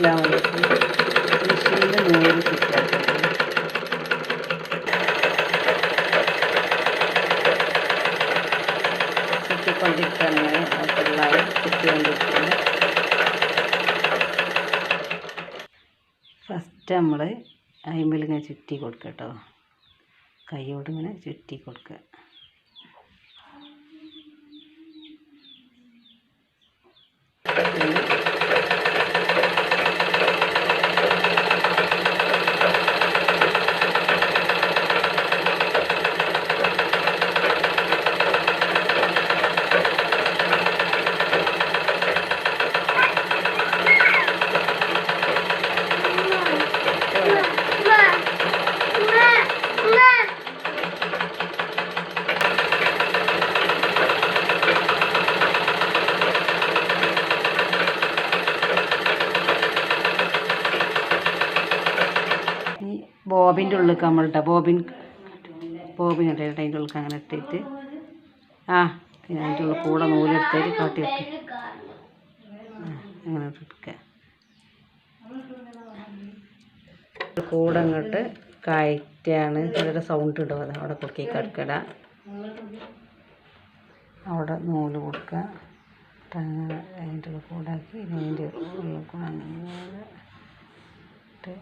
മനസ്സിലാവാൻ വേണ്ടിയിട്ട് മെഷീനിൽ നൂൽ ഫസ്റ്റ് നമ്മൾ അയിമ്പൽ ഇങ്ങനെ ചുറ്റി കൊടുക്കുക കേട്ടോ. കൈയോട് ഇങ്ങനെ ചുറ്റി കൊടുക്കുക പിന്നെ ഈ ബോബിന്റെ ഉള്ളിൽ നമ്മളിട്ട ബോബിൻ ബോബിൻ ഇട്ടിട്ട് അതിന്റെ ഉള്ളിൽ അങ്ങനെ ഇട്ടിട്ട്. ആ പിന്നെ അതിന്റെ ഉള്ളിൽ കൂടെ നൂലെടുത്തേക്ക് കാട്ടി വെക്കുക അങ്ങനെ കൂടെ അങ്ങോട്ട് കയറ്റാണ്. അവരുടെ സൗണ്ട് ഇടുക അവിടെ കുക്കി കടക്കട അവിടെ നൂൽ കൊടുക്കുക അങ്ങനെ അതിന്റെ ഉള്ളിൽ കൂടെ ആക്കി ഇനി അതിന്റെ കൂടെ ഇട്ട്.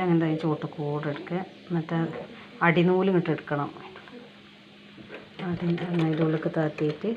അങ്ങനെ ചോട്ട് കൂടെ എടുക്കുക? എന്നിട്ട് അടിനൂലും ഇട്ട് എടുക്കണം. അടി അതിന്റെ ഉള്ളിൽ താത്തിയിട്ട്